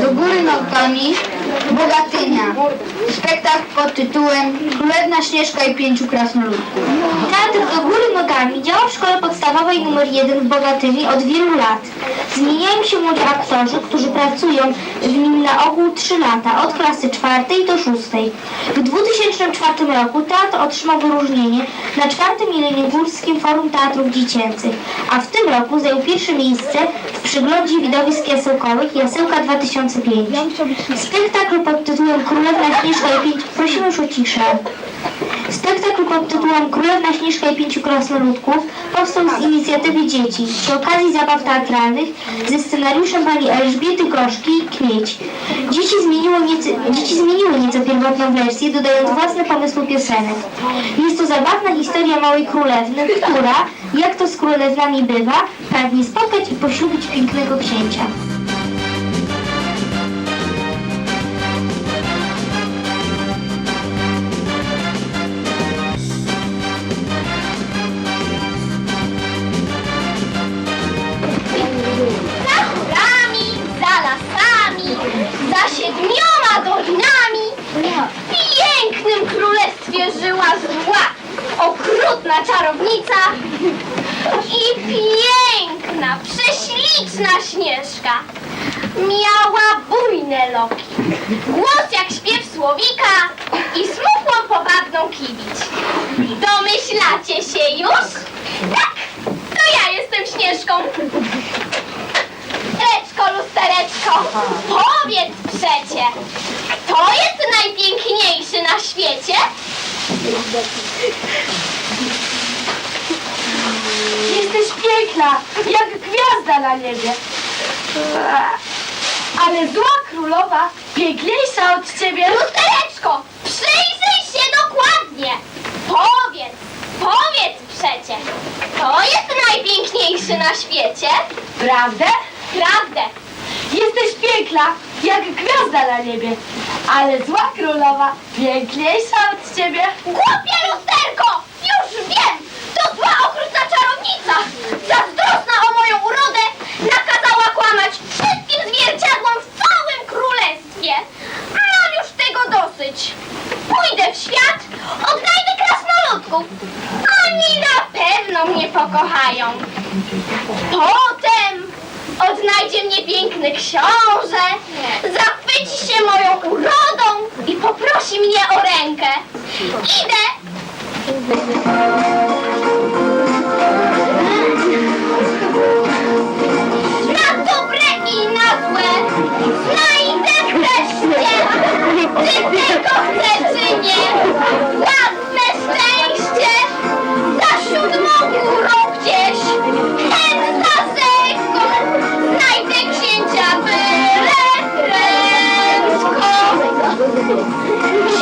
Do góry nogami Bogatynia. Spektakl pod tytułem Królewna Śnieżka i pięciu krasnoludków. Teatr do góry nogami działa w szkole podstawowej nr 1 w Bogatyni od wielu lat. Zmieniają się młodzi aktorzy, którzy pracują w nim na ogół 3 lata, od klasy czwartej do szóstej. W 2004 roku teatr otrzymał wyróżnienie na czwartym Jeleniogórskim Forum Teatrów Dziecięcych, a w tym roku zajął pierwsze miejsce w przyglądzie widowisk jasełkowych Jasełka 2005. Spektakl pod tytułem Królewna Śnieżka Prosimy już o ciszę. Spektakl pod tytułem Królewna Śnieżka i Pięciu Krasnoludków powstał z inicjatywy dzieci przy okazji zabaw teatralnych ze scenariuszem pani Elżbiety Groszki Kmieć. Dzieci, zmieniło nieco, dzieci zmieniły nieco pierwotną wersję, dodając własne pomysły piosenek. Jest to zabawna historia małej królewny, która, jak to z królewnami bywa, pragnie spotkać i poślubić pięknego księcia. Się już? Tak, to ja jestem Śnieżką. Lustereczko, lustereczko, powiedz przecie, kto jest najpiękniejszy na świecie? Jesteś piękna, jak gwiazda na niebie. Ale zła królowa piękniejsza od ciebie. Lustereczko, przyjrzyj się dokładnie. Powiedz, powiedz przecie, kto jest najpiękniejszy na świecie? Prawdę? Prawdę. Jesteś piękna, jak gwiazda na niebie. Ale zła królowa piękniejsza od ciebie. Głupie lusterko! Już wiem! To zła okrutna czarownica! Zazdrosna o moją urodę nakazała kłamać wszystkim zwierciadłom w całym królestwie! Mam już tego dosyć! Pójdę w świat, odnajdę krasnoludków! Oni na pewno mnie pokochają! Potem odnajdzie mnie piękny książę, zachwyci się moją urodą i poprosi mnie o rękę. Idę! Na dobre i na złe znajdę wreszcie, czy tylko chcę, czy nie, własne szczęście za siódmą górą Vamos!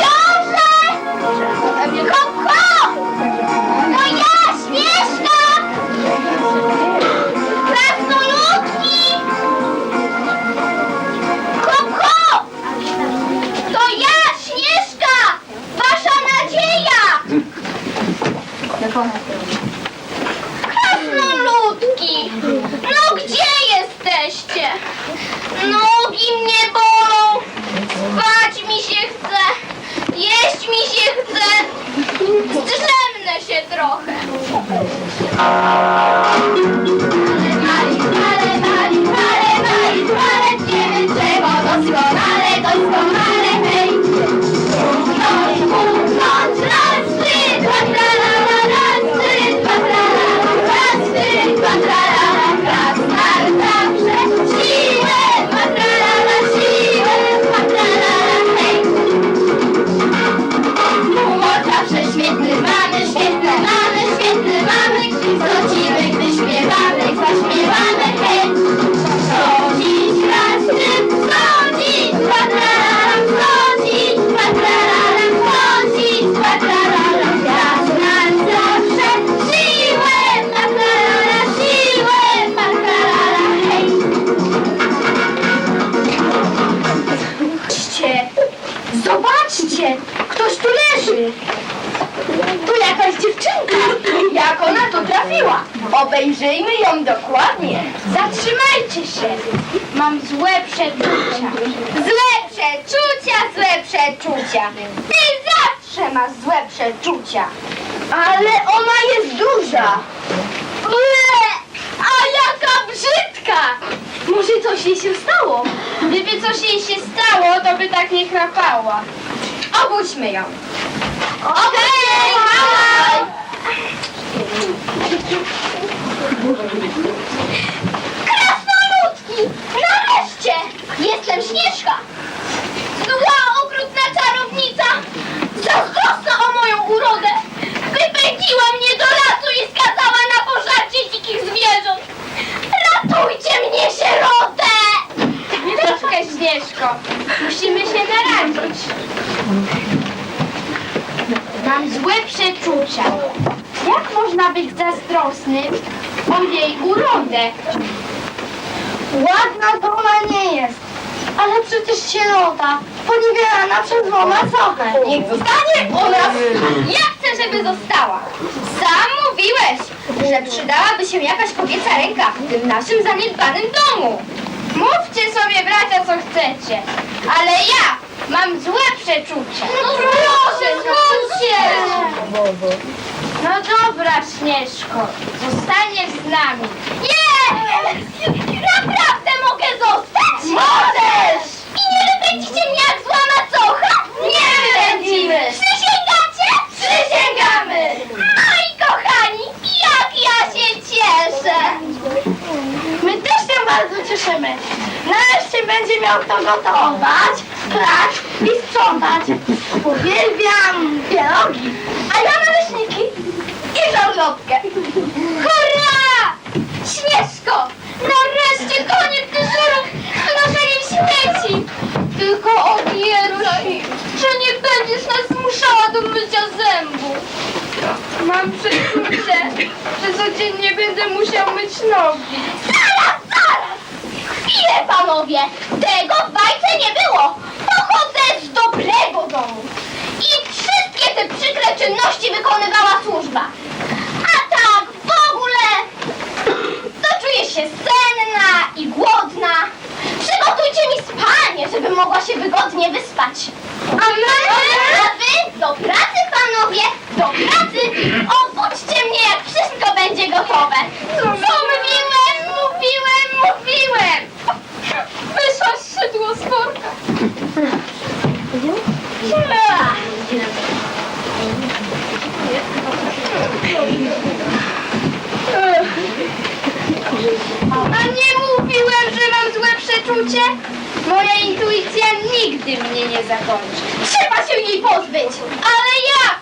Zatrzymajcie się. Mam złe przeczucia. Złe przeczucia, złe przeczucia. Ty zawsze masz złe przeczucia. Ale ona jest duża. Ble, a jaka brzydka! Może coś jej się stało? Gdyby coś jej się stało, to by tak nie chrapała. Obudźmy ją. Okej, mama! Nareszcie! Jestem Śnieżka! Zła, okrutna czarownica! Zazdrosna o moją urodę! Wypędziła mnie do lasu i skazała na pożarcie dzikich zwierząt! Ratujcie mnie, sierotę! Troszkę, Śnieżko. Musimy się naradzić. Mam złe przeczucia. Jak można być zazdrosnym o jej urodę? Ładna to ona nie jest, ale przecież sierota, poniewielana przez macochę. Niech zostanie u nas. Ja chcę, żeby została. Sam mówiłeś, że przydałaby się jakaś kobieca ręka w tym naszym zaniedbanym domu. Mówcie sobie, bracia, co chcecie, ale ja mam złe przeczucia. No proszę, zgódź się! No dobra, Śnieżko, zostaniesz z nami. Nie! Naprawdę mogę zostać? Możesz! I nie wypędzicie mnie jak zła macocha? Nie wypędzimy! Przysięgacie? Przysięgamy! Moi kochani, jak ja się cieszę! My też się bardzo cieszymy. Nareszcie będzie miał kto gotować, prać i sprzątać. Uwielbiam pierogi, a ja naleśniki i żarlotkę. Śmieszko! Nareszcie koniec dyżurów z wynoszeniem śmieci! Tylko obiecuj, że nie będziesz nas zmuszała do mycia zębów. Mam przeczucie, że codziennie będę musiał myć nogi. Zaraz, zaraz! Chwilę, panowie! Tego w bajce nie było! Pochodzę z dobrego domu i wszystkie te przykre czynności wykonywała służba. A tak w ogóle to czuję się senna i głodna. Przygotujcie mi spalnię, żebym mogła się wygodnie wyspać. A my? A wy do pracy, panowie, do pracy. Obudźcie mnie, jak wszystko będzie gotowe. Mówiłem, mówiłem, mówiłem. Wyszła z szydło z worka. A nie mówiłem, że mam złe przeczucie? Moja intuicja nigdy mnie nie zakończy. Trzeba się jej pozbyć! Ale jak?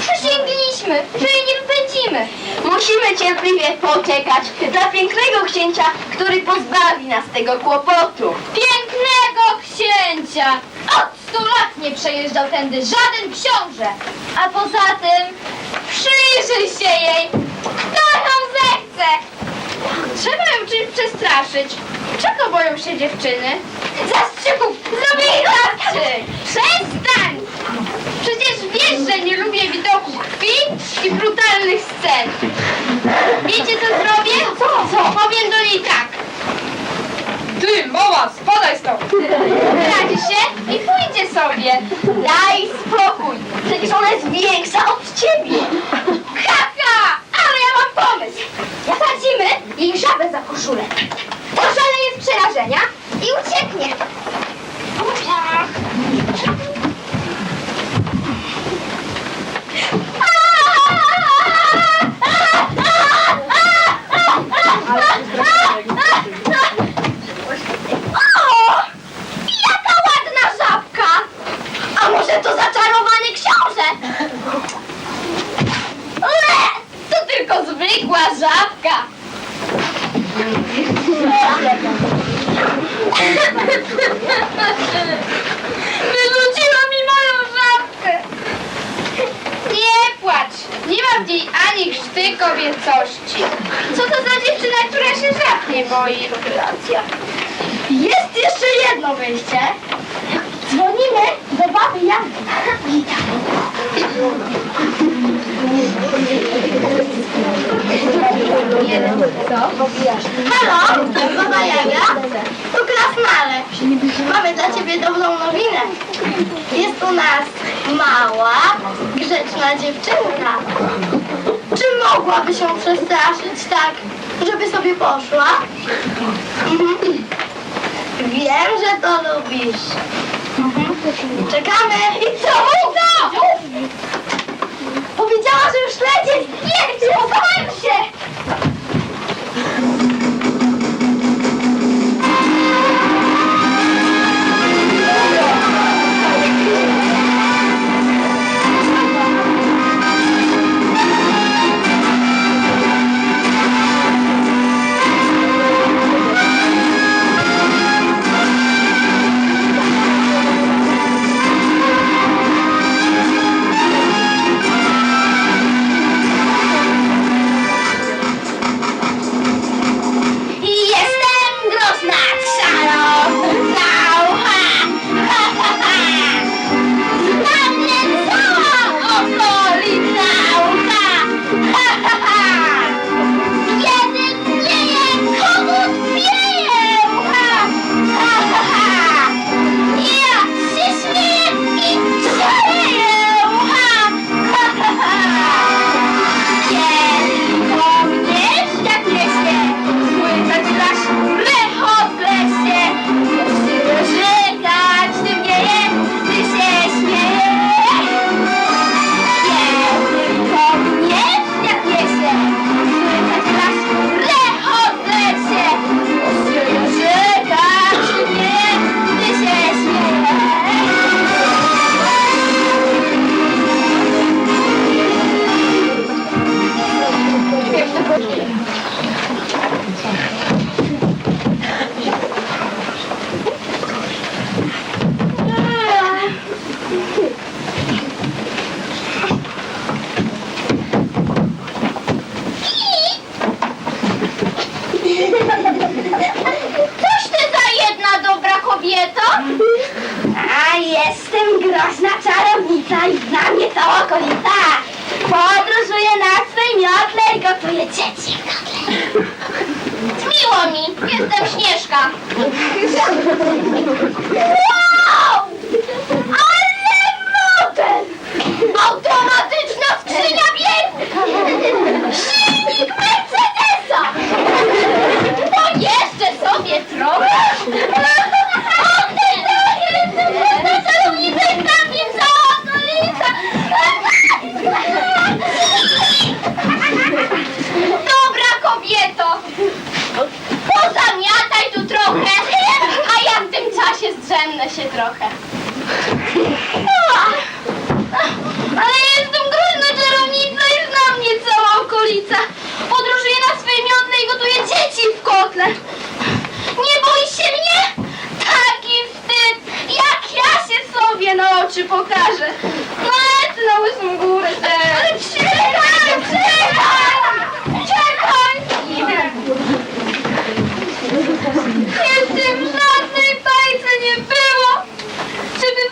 Przysięgliśmy, że jej nie wypędzimy. Musimy cierpliwie poczekać dla pięknego księcia, który pozbawi nas tego kłopotu. Pięknego księcia! Od stu lat nie przejeżdżał tędy żaden książę. A poza tym, przyjrzyj się jej! Kto ją zechce? Trzeba ją czymś przestraszyć. Czego boją się dziewczyny? Zastrzyków! Jej tarczy! Przestań! Przecież wiesz, że nie lubię widoku krwi i brutalnych scen. Wiecie co zrobię? Co? Co? Powiem do niej tak. Ty, mała, spadaj stąd! Radzi się i pójdzie sobie. Daj spokój. Przecież ona jest większa od ciebie. Haha! Ale ja mam pomysł. Zasadzimy jej żabę za koszulę. Poszaleje z przerażenia i ucieknie. Jaka ładna żabka! A może to zaczarowany książę? Le! To tylko zwykła żabka. Wyrzuciła mi moją żabkę. Nie płacz. Nie ma w niej ani chrzty kobiecości. Co to za dziewczyna, która się żab nie boi? Racja. Jest jeszcze jedno wyjście. Dzwonimy do baby Janki. Halo, baba Jaga? Tu Krasnale. Mamy dla ciebie dobrą nowinę. Jest u nas mała, grzeczna dziewczynka. Czy mogłaby się przestraszyć tak, żeby sobie poszła? Mhm. Wiem, że to lubisz. Mhm. Czekamy. I co? Co? Powiedziała, że już leci. Jedźcie, schowajmy się. Jestem Śnieżka. Wow! Ale model! Automatyczna skrzynia biegów! Silnik Mercedesa! To jeszcze sobie trochę! Oddaj daję! Na celownicę i tam mnie cała okolica! Dobra kobieto! Pozamiataj tu trochę, a ja w tym czasie zdrzemnę się trochę. Ale jestem groźna czarownica i zna mnie cała okolica. Podróżuję na swej miotle i gotuję dzieci w kotle. Nie boisz się mnie? Taki wstyd, jak ja się sobie na oczy pokażę. No lecę na łysą górę teraz. Ale czekaj, czekaj, czekaj. Jeszcze w żadnej bajce nie było, żeby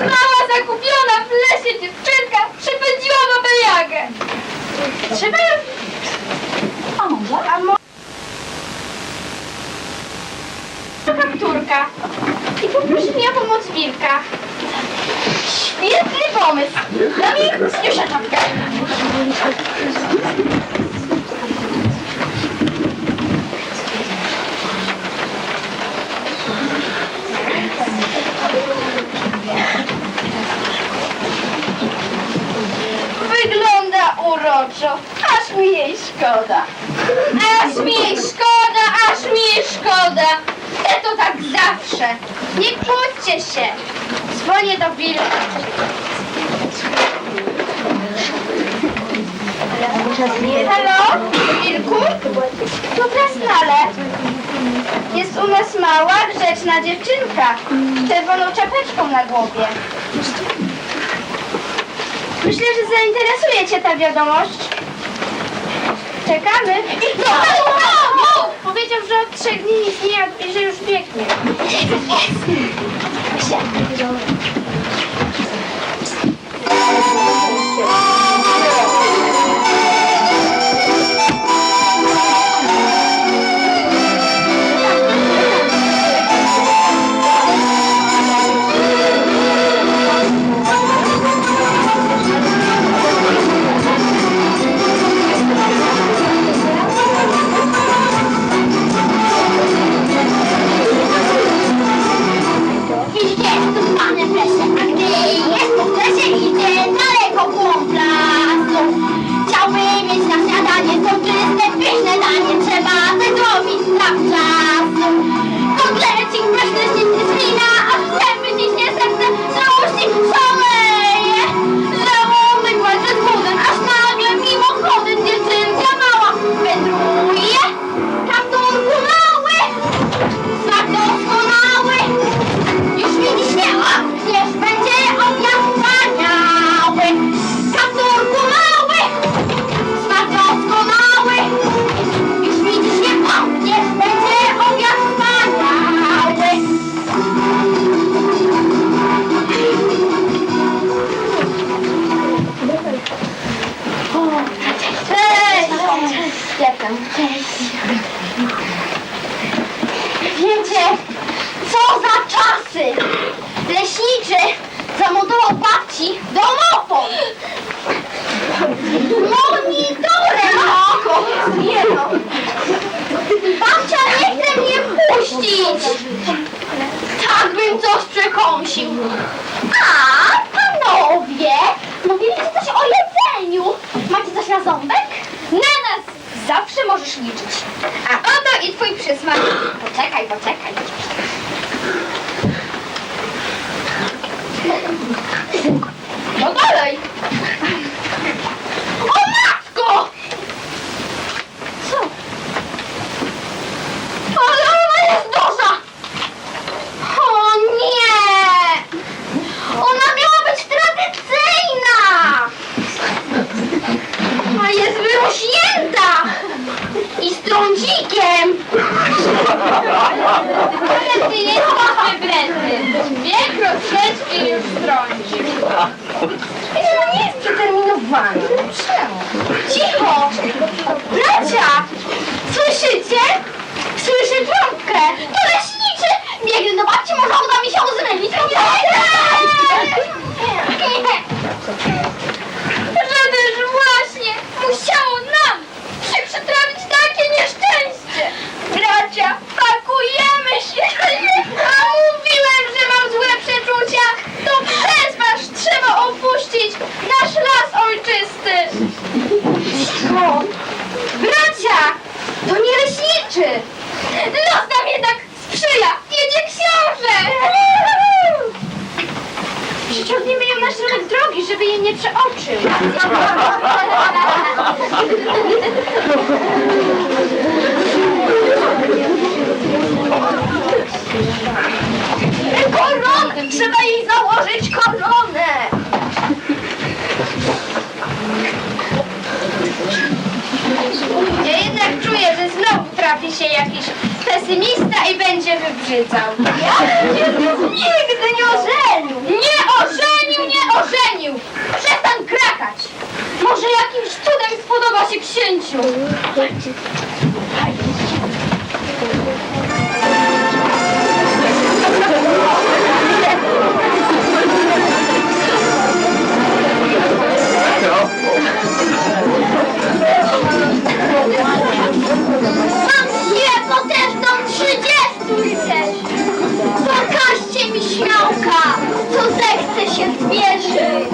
mała zakupiona w lesie dziewczynka przypędziła babę Jagę. Trzeba. A może? A może... Kapturka i poprosi mnie o pomoc wilka. Świetny pomysł! Dawid, już uroczo, aż mi jej szkoda. Aż mi jej szkoda, aż mi jej szkoda. Te to tak zawsze. Nie kłóćcie się. Dzwonię do wilka. Halo, Wilku? To Krasnale. Jest u nas mała, grzeczna dziewczynka z czerwoną czapeczką na głowie. Myślę, że zainteresuje Cię ta wiadomość. Czekamy. I co? Powiedział, że od trzech dni nic nie jadł i że już biegnie. ząbek? Na nas zawsze możesz liczyć. A oto i twój przysmak. Poczekaj, poczekaj. Trzeba jej założyć koronę! Ja jednak czuję, że znowu trafi się jakiś pesymista i będzie wybrzydzał. Ja się nigdy nie ożenił! Nie ożenił, nie ożenił! Przestań krakać! Może jakimś cudem spodoba się księciu! Mam siłę, bo też do trzydziestu też. Pokażcie mi śmiałka, co zechce się zmierzyć.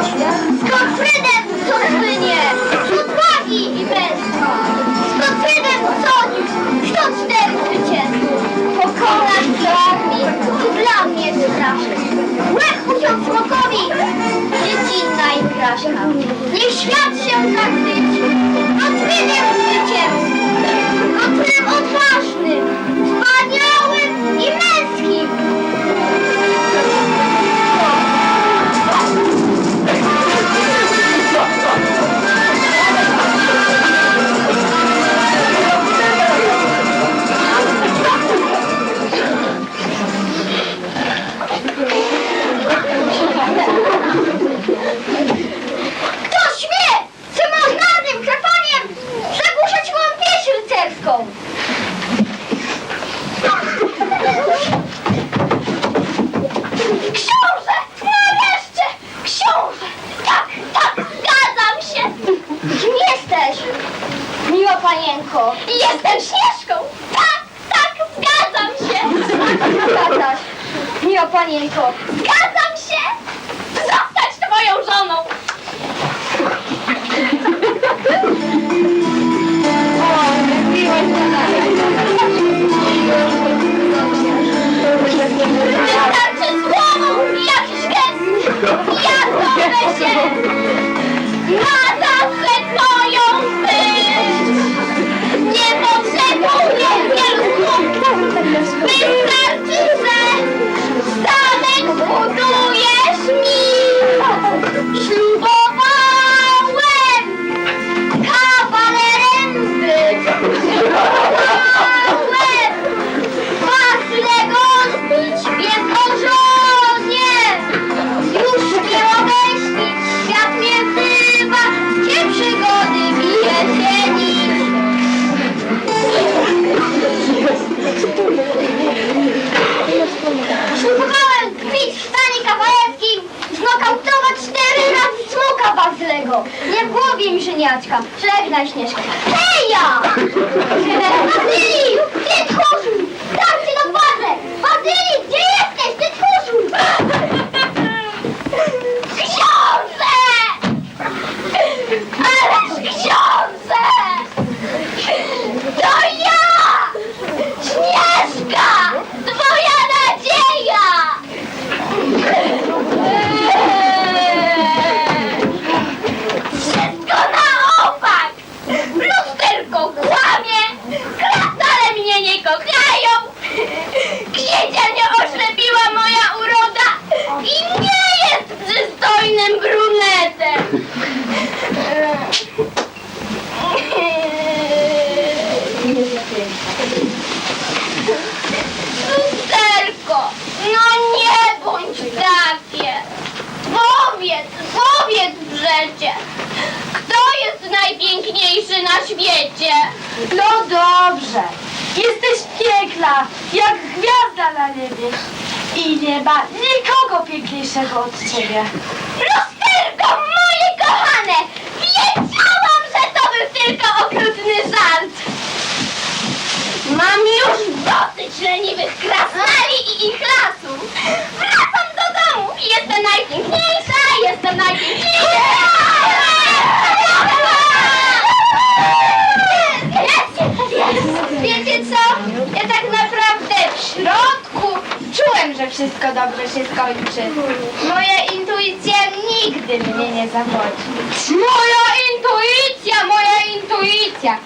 jak gwiazda na niebie. I nie ma nikogo piękniejszego od ciebie. Lusterko, moje kochane! Wiedziałam, że to był tylko okrutny żart! Mam już dosyć leniwych krasnali i ich lasów! Wracam do domu! Jestem najpiękniejsza, jestem najpiękniejsza! Wiecie co? środku czułem, że wszystko dobrze się skończy. Moja intuicja nigdy mnie nie zawodzi. Moja intuicja, moja intuicja.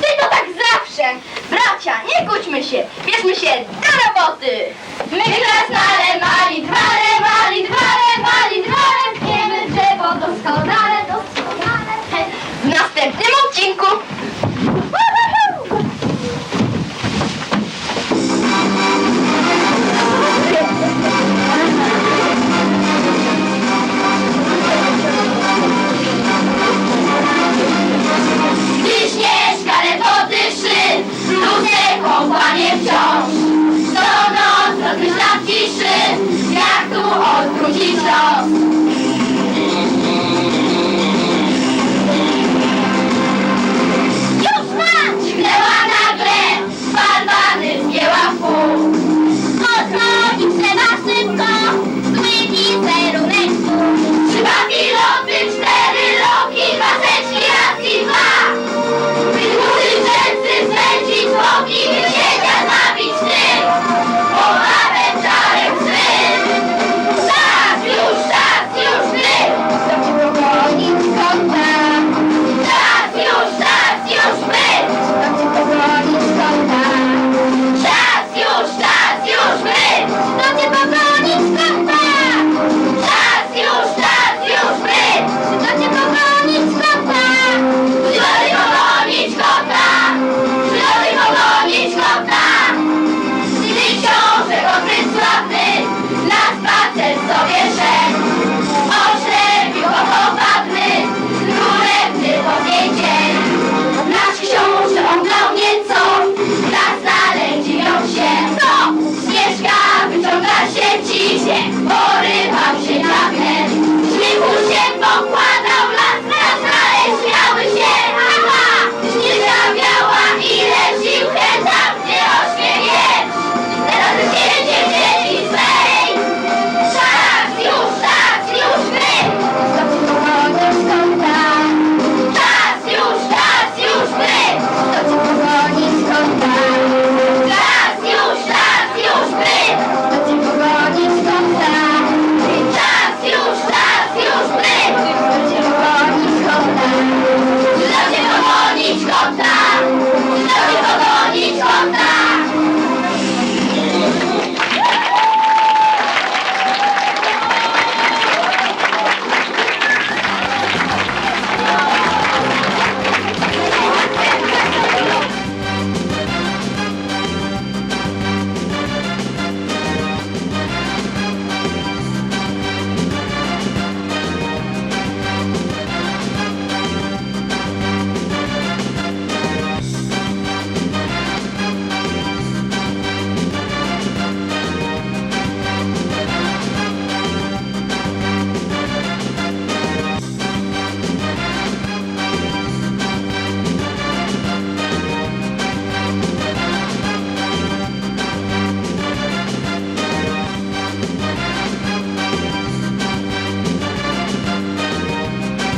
Ty to tak zawsze. Bracia, nie kłóćmy się. Bierzmy się do roboty. My teraz na dwa.